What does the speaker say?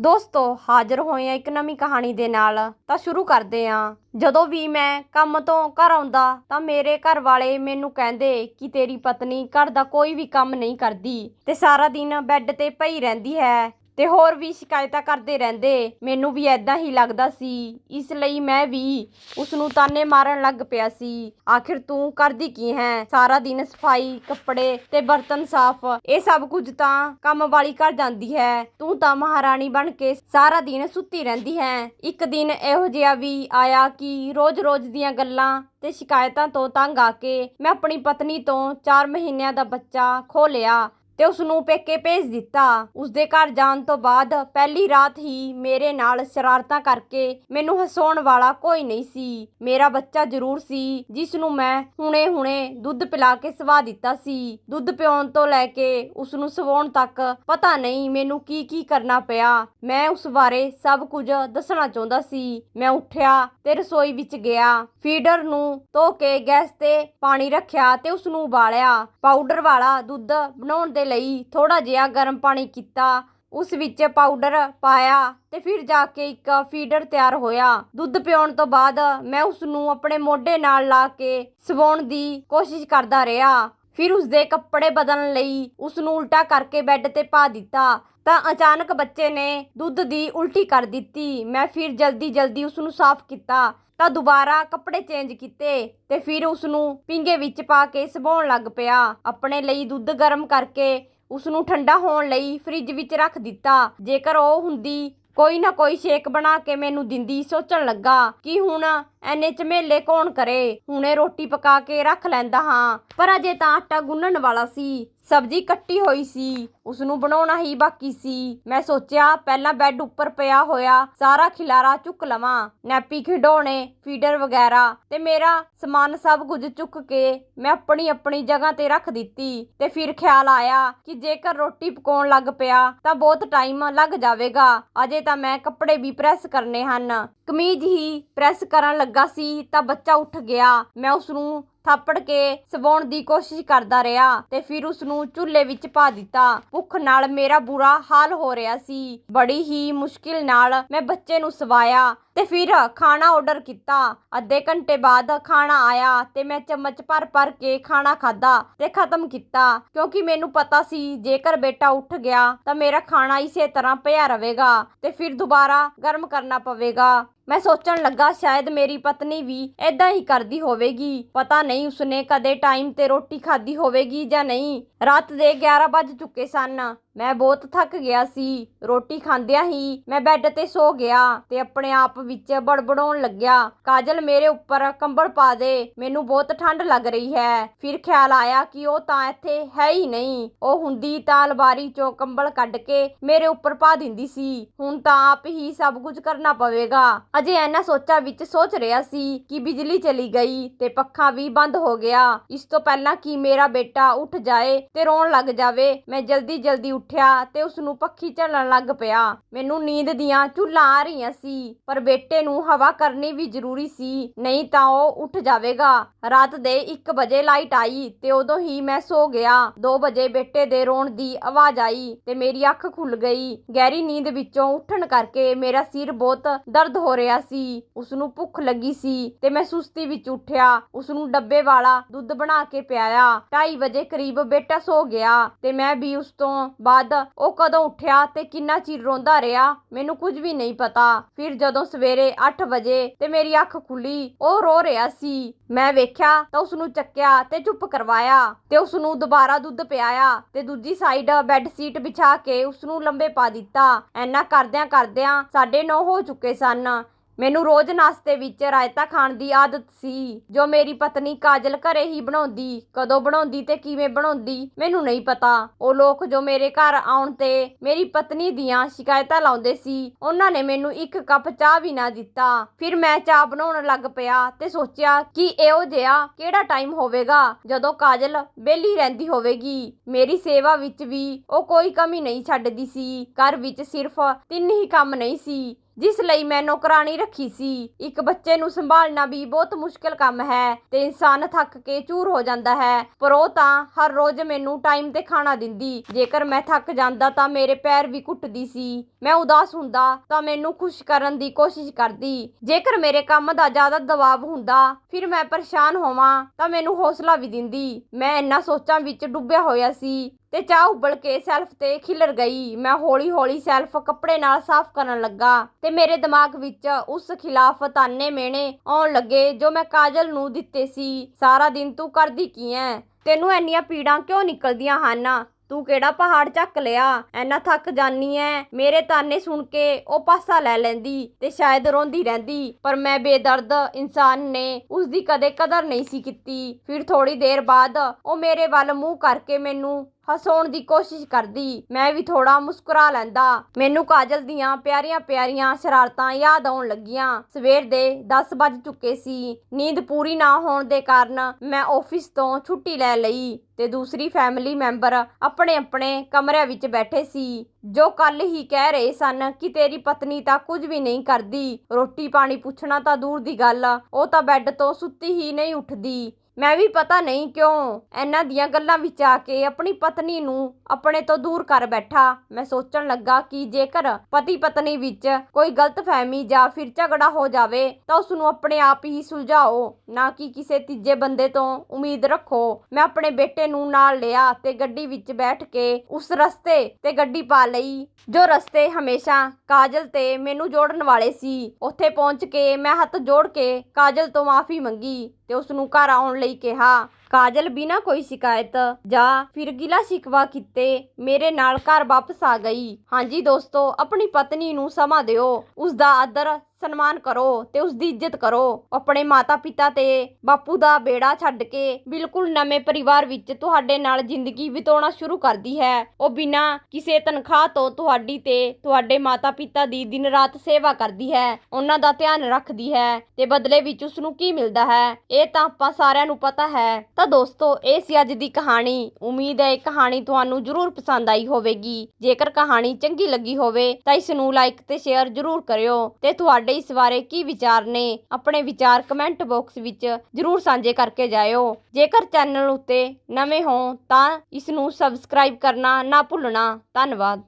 ਦੋਸਤੋ, ਹਾਜ਼ਰ ਹੋਏ ਆ ਇੱਕ ਨਵੀਂ ਕਹਾਣੀ ਦੇ ਨਾਲ। ਤਾਂ ਸ਼ੁਰੂ ਕਰਦੇ ਆ। ਜਦੋਂ ਵੀ ਮੈਂ ਕੰਮ ਤੋਂ ਘਰ ਆਉਂਦਾ, ਤਾਂ ਮੇਰੇ ਘਰ ਵਾਲੇ ਮੈਨੂੰ ਕਹਿੰਦੇ ਕਿ ਤੇਰੀ ਪਤਨੀ ਘਰ ਦਾ ਕੋਈ ਵੀ ਕੰਮ ਨਹੀਂ ਕਰਦੀ ਤੇ ਸਾਰਾ ਦਿਨ ਬੈੱਡ ਤੇ ਪਈ ਰਹਿੰਦੀ ਹੈ। ਤੇ ਹੋਰ ਵੀ ਸ਼ਿਕਾਇਤਾਂ ਕਰਦੇ ਰਹਿੰਦੇ। ਮੈਨੂੰ ਵੀ ਐਦਾਂ ਹੀ ਲੱਗਦਾ ਸੀ। ਇਸ ਲਈ ਮੈਂ ਵੀ ਉਸ ਨੂੰ ਤਾਨੇ ਮਾਰਨ ਲੱਗ ਪਿਆ ਸੀ। ਆਖਿਰ ਤੂੰ ਕਰਦੀ ਕੀ ਹੈ? ਸਾਰਾ ਦਿਨ ਸਫ਼ਾਈ, ਕੱਪੜੇ ਤੇ ਬਰਤਨ ਸਾਫ਼। ਇਹ ਸਭ ਕੁਝ ਤਾਂ ਕੰਮ ਵਾਲੀ ਕਰ ਜਾਂਦੀ ਹੈ। ਤੂੰ ਤਾਂ ਮਹਾਰਾਣੀ ਬਣ ਕੇ ਸਾਰਾ ਦਿਨ ਸੁੱਤੀ ਰਹਿੰਦੀ ਹੈ। ਇੱਕ ਦਿਨ ਇਹੋ ਜਿਹਾ ਵੀ ਆਇਆ ਕਿ ਰੋਜ਼-ਰੋਜ਼ ਦੀਆਂ ਗੱਲਾਂ ਤੇ ਸ਼ਿਕਾਇਤਾਂ ਤੋਂ ਤੰਗ ਆ ਕੇ ਮੈਂ ਆਪਣੀ ਪਤਨੀ ਤੋਂ 4 ਮਹੀਨਿਆਂ ਦਾ ਬੱਚਾ ਖੋ ਲਿਆ। ਤੇ ਉਸ ਨੂੰ ਪੇਕੇ ਭੇਜ ਦਿੱਤਾ। ਉਸ ਦੇ ਘਰ ਜਾਣ ਤੋਂ ਬਾਅਦ ਪਹਿਲੀ ਰਾਤ ਹੀ ਮੇਰੇ ਨਾਲ ਸ਼ਰਾਰਤਾਂ ਕਰਕੇ ਮੈਨੂੰ ਹਸਾਉਣ ਵਾਲਾ ਕੋਈ ਨਹੀਂ ਸੀ। ਮੇਰਾ ਬੱਚਾ ਜ਼ਰੂਰ ਸੀ ਜਿਸ ਨੂੰ ਮੈਂ ਹੁਣੇ-ਹੁਣੇ ਦੁੱਧ ਪਿਲਾ ਕੇ ਸਵਾ ਦਿੱਤਾ ਸੀ। ਦੁੱਧ ਪਿਉਣ ਤੋਂ ਲੈ ਕੇ ਉਸ ਨੂੰ ਸਵਾਉਣ ਤੱਕ ਪਤਾ ਨਹੀਂ ਮੈਨੂੰ ਕੀ ਕੀ ਕਰਨਾ ਪਿਆ। ਮੈਂ ਉਸ ਬਾਰੇ ਸਭ ਕੁਝ ਦੱਸਣਾ ਚਾਹੁੰਦਾ ਸੀ। ਮੈਂ ਉੱਠਿਆ ਤੇ ਰਸੋਈ ਵਿੱਚ ਗਿਆ। ਫੀਡਰ ਨੂੰ ਧੋ ਕੇ ਗੈਸ ਤੇ ਪਾਣੀ ਰੱਖਿਆ ਤੇ ਉਸ ਨੂੰ ਉਬਾਲਿਆ। ਪਾਊਡਰ ਵਾਲਾ ਦੁੱਧ ਬਣਾਉਣ ਦੇ ਲਈ ਥੋੜਾ ਜਿਹਾ ਗਰਮ ਪਾਣੀ ਕੀਤਾ। ਉਸ ਵਿੱਚ ਪਾਊਡਰ ਪਾਇਆ ਤੇ ਫਿਰ ਜਾ ਕੇ ਇੱਕ ਫੀਡਰ ਤਿਆਰ ਹੋਇਆ। ਦੁੱਧ ਪਿਉਣ ਤੋਂ ਬਾਅਦ ਮੈਂ ਉਸ ਨੂੰ ਆਪਣੇ ਮੋਢੇ ਨਾਲ ਲਾ ਕੇ ਸਵਾਉਣ ਦੀ ਕੋਸ਼ਿਸ਼ ਕਰਦਾ ਰਿਹਾ। ਫਿਰ ਉਸ ਦੇ ਕੱਪੜੇ ਬਦਲਣ ਲਈ ਉਸ ਨੂੰ ਉਲਟਾ ਕਰਕੇ ਬੈੱਡ ਤੇ ਪਾ ਦਿੱਤਾ। ਤਾਂ ਅਚਾਨਕ ਬੱਚੇ ਨੇ ਦੁੱਧ ਦੀ ਉਲਟੀ ਕਰ ਦਿੱਤੀ। ਮੈਂ ਫਿਰ ਜਲਦੀ ਜਲਦੀ ਉਸ ਨੂੰ ਸਾਫ਼ ਕੀਤਾ, ਤਾਂ ਦੁਬਾਰਾ ਕੱਪੜੇ ਚੇਂਜ ਕੀਤੇ ਤੇ ਫਿਰ ਉਸ ਨੂੰ ਪਿੰਗੇ ਵਿੱਚ ਪਾ ਕੇ ਸੁਭਾਉਣ ਲੱਗ ਪਿਆ। ਆਪਣੇ ਲਈ ਦੁੱਧ ਗਰਮ ਕਰਕੇ ਉਸ ਨੂੰ ਠੰਡਾ ਹੋਣ ਲਈ ਫ੍ਰਿਜ ਵਿੱਚ ਰੱਖ ਦਿੱਤਾ। ਜੇਕਰ ਉਹ ਹੁੰਦੀ, ਕੋਈ ਨਾ ਕੋਈ ਸ਼ੇਕ ਬਣਾ ਕੇ ਮੈਨੂੰ ਦਿੰਦੀ ਸੋਚਣ ਲੱਗਾ ਕਿ ਹੁਣ ਐਨੇ ਝਮੇਲੇ ਕੌਣ ਕਰੇ। ਹੁਣੇ ਰੋਟੀ ਪਕਾ ਕੇ ਰੱਖ ਲੈਂਦਾ ਹਾਂ, ਪਰ ਅਜੇ ਤਾਂ ਆਟਾ ਗੁੰਨਣ ਵਾਲਾ ਸੀ। ਸਬਜ਼ੀ ਕੱਟੀ ਹੋਈ ਸੀ ਉਸ ਨੂੰ ਬਣਾਉਣਾ ਹੀ ਬਾਕੀ ਸੀ। ਮੈਂ ਸੋਚਿਆ, ਪਹਿਲਾਂ ਬੈੱਡ ਉੱਪਰ ਪਿਆ ਹੋਇਆ ਸਾਰਾ ਖਿਲਾਰਾ ਚੁੱਕ ਲਵਾਂ, ਨੈਪੀ ਖਿਡੌਣੇ, ਫੀਡਰ ਵਗੈਰਾ ਤੇ ਮੇਰਾ ਸਮਾਨ ਸਭ ਕੁਝ ਚੁੱਕ ਕੇ ਮੈਂ ਆਪਣੀ ਆਪਣੀ ਜਗ੍ਹਾ ਤੇ ਰੱਖ ਦਿੱਤੀ ਤੇ ਫਿਰ ਖਿਆਲ ਆਇਆ ਕਿ ਜੇਕਰ ਰੋਟੀ ਪਕਾਉਣ ਲੱਗ ਪਿਆ ਤਾਂ ਬਹੁਤ ਟਾਈਮ ਲੱਗ ਜਾਵੇਗਾ। ਅਜੇ ਤਾਂ ਮੈਂ ਕੱਪੜੇ ਵੀ ਪ੍ਰੈਸ ਕਰਨੇ ਹਨ। ਕਮੀਜ਼ ਹੀ ਪ੍ਰੈਸ ਕਰਨ ਲੱਗਾ ਸੀ ਤਾਂ ਬੱਚਾ ਉੱਠ ਗਿਆ। ਮੈਂ ਉਸ ਨੂੰ ਥਾਪੜ ਕੇ ਸਵਾਉਣ ਦੀ ਕੋਸ਼ਿਸ਼ ਕਰਦਾ ਰਿਹਾ ਤੇ ਫਿਰ ਉਸ ਨੂੰ ਚੁੱਲ੍ਹੇ ਵਿੱਚ ਪਾ ਦਿੱਤਾ। ਭੁੱਖ ਨਾਲ ਮੇਰਾ ਬੁਰਾ ਹਾਲ ਹੋ ਰਿਹਾ ਸੀ। ਬੜੀ ਹੀ ਮੁਸ਼ਕਿਲ ਨਾਲ ਮੈਂ ਬੱਚੇ ਨੂੰ ਸਵਾਇਆ। ਤੇ ਫਿਰ ਖਾਣਾ ਆਰਡਰ ਕੀਤਾ। ਅੱਧੇ ਘੰਟੇ ਬਾਅਦ ਖਾਣਾ ਆਇਆ ਤੇ ਮੈਂ ਚਮਚ ਭਰ ਭਰ ਕੇ ਖਾਣਾ ਖਾਦਾ ਤੇ ਖਤਮ ਕੀਤਾ। ਕਿਉਂਕਿ ਮੈਨੂੰ ਪਤਾ ਸੀ, ਜੇਕਰ ਬੇਟਾ ਉੱਠ ਗਿਆ ਤਾਂ ਮੇਰਾ ਖਾਣਾ ਇਸੇ ਤਰ੍ਹਾਂ ਪਿਆ ਰਹੇਗਾ ਤੇ ਫਿਰ ਦੁਬਾਰਾ ਗਰਮ ਕਰਨਾ ਪਵੇਗਾ। ਮੈਂ ਸੋਚਣ ਲੱਗਾ, ਸ਼ਾਇਦ ਮੇਰੀ ਪਤਨੀ ਵੀ ਐਦਾਂ ਹੀ ਕਰਦੀ ਹੋਵੇਗੀ। ਪਤਾ ਨਹੀਂ ਉਸਨੇ ਕਦੇ ਟਾਈਮ ਤੇ ਰੋਟੀ ਖਾਧੀ ਹੋਵੇਗੀ ਜਾਂ ਨਹੀਂ। ਰਾਤ ਦੇ 11 ਵੱਜ ਚੁੱਕੇ ਸਨ। ਮੈਂ ਬਹੁਤ ਥੱਕ ਗਿਆ ਸੀ, ਰੋਟੀ ਖਾਂਦਿਆਂ ਹੀ ਮੈਂ ਬੈੱਡ ਤੇ ਸੋ ਗਿਆ ਤੇ ਆਪਣੇ ਆਪ ਵਿੱਚ ਬੜਬੜਾਉਣ ਲੱਗਿਆ। ਕਾਜਲ ਮੇਰੇ ਉੱਪਰ ਕੰਬਲ ਪਾ ਦੇ, ਮੈਨੂੰ ਬਹੁਤ ਠੰਡ ਲੱਗ ਰਹੀ ਹੈ। ਫਿਰ ਖਿਆਲ ਆਇਆ ਕਿ ਉਹ ਤਾਂ ਇੱਥੇ ਹੈ ਹੀ ਨਹੀਂ। ਉਹ ਹੁੰਦੀ ਤਾਂ ਅਲਮਾਰੀ ਚੋਂ ਕੰਬਲ ਕੱਢ ਕੇ ਮੇਰੇ ਉੱਪਰ ਪਾ ਦਿੰਦੀ ਸੀ। ਹੁਣ ਤਾਂ ਆਪ ਹੀ ਸਭ ਕੁਝ ਕਰਨਾ ਪਵੇਗਾ। ਅਜੇ ਇਹਨਾਂ ਸੋਚਾਂ ਵਿੱਚ ਸੋਚ ਰਿਹਾ ਸੀ ਕਿ ਬਿਜਲੀ ਚਲੀ ਗਈ ਤੇ ਪੱਖਾ ਵੀ ਬੰਦ ਹੋ ਗਿਆ। ਇਸ ਤੋਂ ਪਹਿਲਾਂ ਕਿ ਮੇਰਾ ਬੇਟਾ ਉੱਠ ਜਾਏ ਤੇ ਰੋਣ ਲੱਗ ਜਾਵੇ, ਮੈਂ ਜਲਦੀ ਜਲਦੀ ਉੱਠਿਆ ਤੇ ਉਸ ਨੂੰ ਪੱਖੀ ਝੱਲਣ ਲੱਗ ਪਿਆ। ਮੈਨੂੰ ਨੀਂਦ ਦੀਆਂ ਝੁੱਲਾਂ ਆ ਰਹੀਆਂ ਸੀ, ਪਰ ਬੇਟੇ ਨੂੰ ਹਵਾ ਕਰਨੀ ਵੀ ਜ਼ਰੂਰੀ ਸੀ, ਨਹੀਂ ਤਾਂ ਉਹ ਉੱਠ ਜਾਵੇਗਾ। ਰਾਤ ਦੇ 1 ਵਜੇ ਲਾਈਟ ਆਈ ਤੇ ਉਦੋਂ ਹੀ ਮੈਂ ਸੋ ਗਿਆ। 2 ਵਜੇ ਬੇਟੇ ਦੇ ਰੋਣ ਦੀ ਆਵਾਜ਼ ਆਈ ਤੇ ਮੇਰੀ ਅੱਖ ਖੁੱਲ ਗਈ। ਗਹਿਰੀ ਨੀਂਦ ਵਿੱਚੋਂ ਉੱਠਣ ਕਰਕੇ ਮੇਰਾ ਸਿਰ ਬਹੁਤ ਦਰਦ ਹੋ ਰਿਹਾ ਸੀ। ਉਸ ਨੂੰ ਭੁੱਖ ਲੱਗੀ ਸੀ ਤੇ ਮੈਂ ਸੁਸਤੀ ਵਿੱਚ ਉੱਠਿਆ। ਉਸ ਨੂੰ ਡੱਬੇ ਵਾਲਾ ਦੁੱਧ ਬਣਾ ਕੇ ਪਿਆਇਆ। 2:30 ਵਜੇ ਕਰੀਬ ਬੇਟਾ ਸੋ ਗਿਆ ਤੇ ਮੈਂ ਵੀ ਉਸ ਤੋਂ ਬਾਅਦ ਉਹ ਕਦੋਂ ਉੱਠਿਆ ਤੇ ਕਿੰਨਾ ਚਿਰ ਰੋਂਦਾ ਰਿਹਾ, ਮੈਨੂੰ ਕੁਝ ਵੀ ਨਹੀਂ ਪਤਾ। ਫਿਰ ਜਦੋਂ ਸਵੇਰੇ 8 ਵਜੇ ਤੇ ਮੇਰੀ ਅੱਖ ਖੁੱਲੀ, ਉਹ ਰੋ ਰਿਹਾ ਸੀ। ਮੈਂ ਵੇਖਿਆ ਤਾਂ ਉਸ ਨੂੰ ਚੱਕਿਆ ਤੇ ਚੁੱਪ ਕਰਵਾਇਆ ਤੇ ਉਸ ਨੂੰ ਦੁਬਾਰਾ ਦੁੱਧ ਪਿਆਇਆ ਤੇ ਦੂਜੀ ਸਾਈਡ ਬੈੱਡ ਸ਼ੀਟ ਵਿਛਾ ਕੇ ਉਸ ਨੂੰ ਲੰਬੇ ਪਾ ਦਿੱਤਾ। ਐਨਾ ਕਰਦਿਆਂ ਕਰਦਿਆਂ 9:30 ਹੋ ਚੁੱਕੇ ਸਨ। ਮੈਨੂੰ ਰੋਜ਼ ਨਾਸ਼ਤੇ ਵਿੱਚ ਰਾਇਤਾ ਖਾਣ ਦੀ ਆਦਤ ਸੀ, ਜੋ ਮੇਰੀ ਪਤਨੀ ਕਾਜਲ ਘਰੇ ਹੀ ਬਣਾਉਂਦੀ, ਕਦੋਂ ਬਣਾਉਂਦੀ ਤੇ ਕਿਵੇਂ ਬਣਾਉਂਦੀ, ਮੈਨੂੰ ਨਹੀਂ ਪਤਾ। ਉਹ ਲੋਕ ਜੋ ਮੇਰੇ ਘਰ ਆਉਣ ਤੇ ਮੇਰੀ ਪਤਨੀ ਦੀਆਂ ਸ਼ਿਕਾਇਤਾਂ ਲਾਉਂਦੇ ਸੀ, ਉਹਨਾਂ ਨੇ ਮੈਨੂੰ ਇੱਕ ਕੱਪ ਚਾਹ ਵੀ ਨਾ ਦਿੱਤਾ। ਫਿਰ ਮੈਂ ਚਾਹ ਬਣਾਉਣ ਲੱਗ ਪਿਆ ਤੇ ਸੋਚਿਆ ਕਿ ਇਹੋ ਜਿਹਾ ਕਿਹੜਾ ਟਾਈਮ ਹੋਵੇਗਾ, ਜਦੋਂ ਕਾਜਲ ਬੇਲੀ ਰਹਿੰਦੀ ਹੋਵੇਗੀ। ਮੇਰੀ ਸੇਵਾ ਵਿੱਚ ਵੀ ਉਹ ਕੋਈ ਕਮੀ ਨਹੀਂ ਛੱਡਦੀ ਸੀ, ਘਰ ਵਿੱਚ ਸਿਰਫ ਤਿੰਨ ਹੀ ਕੰਮ ਨਹੀਂ ਸੀ। ਜਿਸ ਲਈ ਮੈਂ ਨੌਕਰਾਨੀ ਰੱਖੀ ਸੀ। ਇੱਕ ਬੱਚੇ ਨੂੰ ਸੰਭਾਲਣਾ ਵੀ ਬਹੁਤ ਮੁਸ਼ਕਲ ਕੰਮ ਹੈ ਤੇ ਇਨਸਾਨ ਥੱਕ ਕੇ ਚੂਰ ਹੋ ਜਾਂਦਾ ਹੈ। ਪਰ ਉਹ ਤਾਂ ਹਰ ਰੋਜ਼ ਮੈਨੂੰ ਟਾਈਮ ਤੇ ਖਾਣਾ ਦਿੰਦੀ। ਜੇਕਰ ਮੈਂ ਥੱਕ ਜਾਂਦਾ ਤਾਂ ਮੇਰੇ ਪੈਰ ਵੀ ਘੁੱਟਦੀ ਸੀ। ਮੈਂ ਉਦਾਸ ਹੁੰਦਾ ਤਾਂ ਮੈਨੂੰ ਖੁਸ਼ ਕਰਨ ਦੀ ਕੋਸ਼ਿਸ਼ ਕਰਦੀ। ਜੇਕਰ ਮੇਰੇ ਕੰਮ ਦਾ ਜ਼ਿਆਦਾ ਦਬਾਅ ਹੁੰਦਾ, ਫਿਰ ਮੈਂ ਪਰੇਸ਼ਾਨ ਹੋਵਾਂ ਤਾਂ ਮੈਨੂੰ ਹੌਸਲਾ ਵੀ ਦਿੰਦੀ। ਮੈਂ ਇੰਨਾ ਸੋਚਾਂ ਵਿੱਚ ਡੁੱਬਿਆ ਹੋਇਆ ਸੀ। ਤੇ ਚਾਹ ਉਬਲ ਕੇ ਸੈਲਫ ਤੇ ਖਿਲਰ ਗਈ। ਮੈਂ ਹੌਲੀ ਹੌਲੀ ਸੈਲਫ ਕੱਪੜੇ ਨਾਲ ਸਾਫ਼ ਕਰਨ ਲੱਗਾ ਤੇ ਮੇਰੇ ਦਿਮਾਗ ਵਿੱਚ ਉਸ ਖਿਲਾਫ ਤਾਨੇ ਮੇਣੇ ਆਉਣ ਲੱਗੇ ਜੋ ਮੈਂ ਕਾਜਲ ਨੂੰ ਦਿੱਤੇ ਸੀ। ਸਾਰਾ ਦਿਨ ਤੂੰ ਕਰਦੀ ਕੀ ਐ? ਤੈਨੂੰ ਐਨੀਆਂ ਪੀੜਾਂ ਕਿਉਂ ਨਿਕਲਦੀਆਂ ਹਨ? ਤੂੰ ਕਿਹੜਾ ਪਹਾੜ ਚੱਕ ਲਿਆ? ਐਨਾ ਥੱਕ ਜਾਨੀ ਐ? ਮੇਰੇ ਤਾਨੇ ਸੁਣ ਕੇ ਉਹ ਪਾਸਾ ਲੈ ਲੈਂਦੀ ਤੇ ਸ਼ਾਇਦ ਰੋਂਦੀ ਰਹਿੰਦੀ। ਪਰ ਮੈਂ ਬੇਦਰਦ ਇਨਸਾਨ ਨੇ ਉਸ ਦੀ ਕਦੇ ਕਦਰ ਨਹੀਂ ਸੀ ਕੀਤੀ। ਫਿਰ ਥੋੜੀ ਦੇਰ ਬਾਅਦ ਉਹ ਮੇਰੇ ਵੱਲ ਮੂੰਹ ਕਰਕੇ ਮੈਨੂੰ ਹਸਾਉਣ ਦੀ ਕੋਸ਼ਿਸ਼ ਕਰਦੀ। ਮੈਂ ਵੀ ਥੋੜਾ ਮੁਸਕਰਾ ਲੈਂਦਾ। ਮੈਨੂੰ ਕਾਜਲ ਦੀਆਂ ਪਿਆਰੀਆਂ ਪਿਆਰੀਆਂ ਸ਼ਰਾਰਤਾਂ ਯਾਦ ਆਉਣ ਲੱਗੀਆਂ। ਸਵੇਰ ਦੇ 10 ਵੱਜ ਚੁੱਕੇ ਸੀ। ਨੀਂਦ ਪੂਰੀ ਨਾ ਹੋਣ ਦੇ ਕਾਰਨ ਮੈਂ ਆਫਿਸ ਤੋਂ ਛੁੱਟੀ ਲੈ ਲਈ ਤੇ ਦੂਸਰੀ ਫੈਮਿਲੀ ਮੈਂਬਰ ਆਪਣੇ ਆਪਣੇ ਕਮਰਿਆਂ ਵਿੱਚ ਬੈਠੇ ਸੀ। ਜੋ ਕੱਲ ਹੀ ਕਹਿ ਰਹੇ ਸਨ ਕਿ ਤੇਰੀ ਪਤਨੀ ਤਾਂ ਕੁਝ ਵੀ ਨਹੀਂ ਕਰਦੀ। ਰੋਟੀ ਪਾਣੀ ਪੁੱਛਣਾ ਤਾਂ ਦੂਰ ਦੀ ਗੱਲ। ਉਹ ਤਾਂ ਬੈੱਡ ਤੋਂ ਸੁੱਤੀ ਹੀ ਨਹੀਂ ਉੱਠਦੀ। ਮੈਂ ਵੀ ਪਤਾ ਨਹੀਂ ਕਿਉਂ ਇਹਨਾਂ ਦੀਆਂ ਗੱਲਾਂ ਵਿੱਚ ਆ ਕੇ ਆਪਣੀ ਪਤਨੀ ਨੂੰ ਆਪਣੇ ਤੋਂ ਦੂਰ ਕਰ ਬੈਠਾ। ਮੈਂ ਸੋਚਣ ਲੱਗਾ ਕਿ ਜੇਕਰ ਪਤੀ ਪਤਨੀ ਵਿੱਚ ਕੋਈ ਗਲਤਫਹਿਮੀ ਜਾਂ ਫਿਰ ਝਗੜਾ ਹੋ ਜਾਵੇ, ਤਾਂ ਉਸ ਨੂੰ ਆਪਣੇ ਆਪ ਹੀ ਸੁਲਝਾਓ, ਨਾ ਕਿ ਕਿਸੇ ਤੀਜੇ ਬੰਦੇ ਤੋਂ ਉਮੀਦ ਰੱਖੋ। ਮੈਂ ਆਪਣੇ ਬੇਟੇ ਨੂੰ ਨਾਲ ਲਿਆ ਤੇ ਗੱਡੀ ਵਿੱਚ ਬੈਠ ਕੇ ਉਸ ਰਸਤੇ ਤੇ ਗੱਡੀ ਪਾ ਲਈ, ਜੋ ਰਸਤੇ ਹਮੇਸ਼ਾ ਕਾਜਲ ਤੇ ਮੈਨੂੰ ਜੋੜਨ ਵਾਲੇ ਸੀ। ਉੱਥੇ ਪਹੁੰਚ ਕੇ ਮੈਂ ਹੱਥ ਜੋੜ ਕੇ ਕਾਜਲ ਤੋਂ ਮਾਫੀ ਮੰਗੀ। ਤੇ ਉਸ ਨੂੰ ਘਰ ਆਉਣ ਲਈ ਕਿਹਾ। ਕਾਜਲ ਬਿਨਾਂ ਕੋਈ ਸ਼ਿਕਾਇਤ, ਜਾਂ ਫਿਰ ਗਿਲਾ ਸ਼ਿਕਵਾ ਕੀਤੇ ਮੇਰੇ ਨਾਲ ਘਰ ਵਾਪਸ ਆ ਗਈ। ਹਾਂਜੀ ਦੋਸਤੋ, ਆਪਣੀ ਪਤਨੀ ਨੂੰ ਸਮਾਂ ਦਿਓ। ਉਸ ਦਾ ਆਦਰ, ਸਨਮਾਨ ਕਰੋ ਤੇ ਉਸ ਦੀ ਇੱਜ਼ਤ ਕਰੋ। ਆਪਣੇ ਮਾਤਾ ਪਿਤਾ ਤੇ ਬਾਪੂ ਦਾ ਬੇੜਾ ਛੱਡ ਕੇ ਬਿਲਕੁਲ ਨਵੇਂ ਪਰਿਵਾਰ ਵਿੱਚ ਤੁਹਾਡੇ ਨਾਲ ਜ਼ਿੰਦਗੀ ਬਿਤਾਉਣਾ ਸ਼ੁਰੂ ਕਰਦੀ ਹੈ। ਉਹ ਬਿਨਾਂ ਕਿਸੇ ਤਨਖਾਹ ਤੋਂ ਤੁਹਾਡੀ ਤੇ ਤੁਹਾਡੇ ਮਾਤਾ ਪਿਤਾ ਦੀ ਦਿਨ ਰਾਤ ਸੇਵਾ ਕਰਦੀ ਹੈ। ਉਹਨਾਂ ਦਾ ਧਿਆਨ ਰੱਖਦੀ ਹੈ ਤੇ ਬਦਲੇ ਵਿੱਚ ਉਸ ਨੂੰ ਕੀ ਮਿਲਦਾ ਹੈ? ਇਹ ਤਾਂ ਆਪਾਂ ਸਾਰਿਆਂ ਨੂੰ ਪਤਾ ਹੈ। ਤਾਂ ਦੋਸਤੋ, ਇਹ ਸੀ ਅੱਜ ਦੀ ਕਹਾਣੀ। ਉਮੀਦ ਹੈ ਇਹ ਕਹਾਣੀ ਤੁਹਾਨੂੰ ਜ਼ਰੂਰ ਪਸੰਦ ਆਈ ਹੋਵੇਗੀ। ਜੇਕਰ ਕਹਾਣੀ ਚੰਗੀ ਲੱਗੀ ਹੋਵੇ, ਤਾਂ ਇਸ ਨੂੰ ਲਾਈਕ ਤੇ ਸ਼ੇਅਰ ਜ਼ਰੂਰ ਕਰਿਓ। ਤੇ ਤੁਹਾਡੇ ਇਸ ਬਾਰੇ ਕੀ ਵਿਚਾਰ ਨੇ, ਆਪਣੇ ਵਿਚਾਰ ਕਮੈਂਟ ਬਾਕਸ ਵਿੱਚ ਜ਼ਰੂਰ ਸਾਂਝੇ ਕਰਕੇ ਜਾਇਓ। ਜੇਕਰ ਚੈਨਲ ਉੱਤੇ ਨਵੇਂ ਹੋ, ਤਾਂ ਇਸ ਨੂੰ ਸਬਸਕ੍ਰਾਈਬ ਕਰਨਾ ਨਾ ਭੁੱਲਣਾ। ਧੰਨਵਾਦ।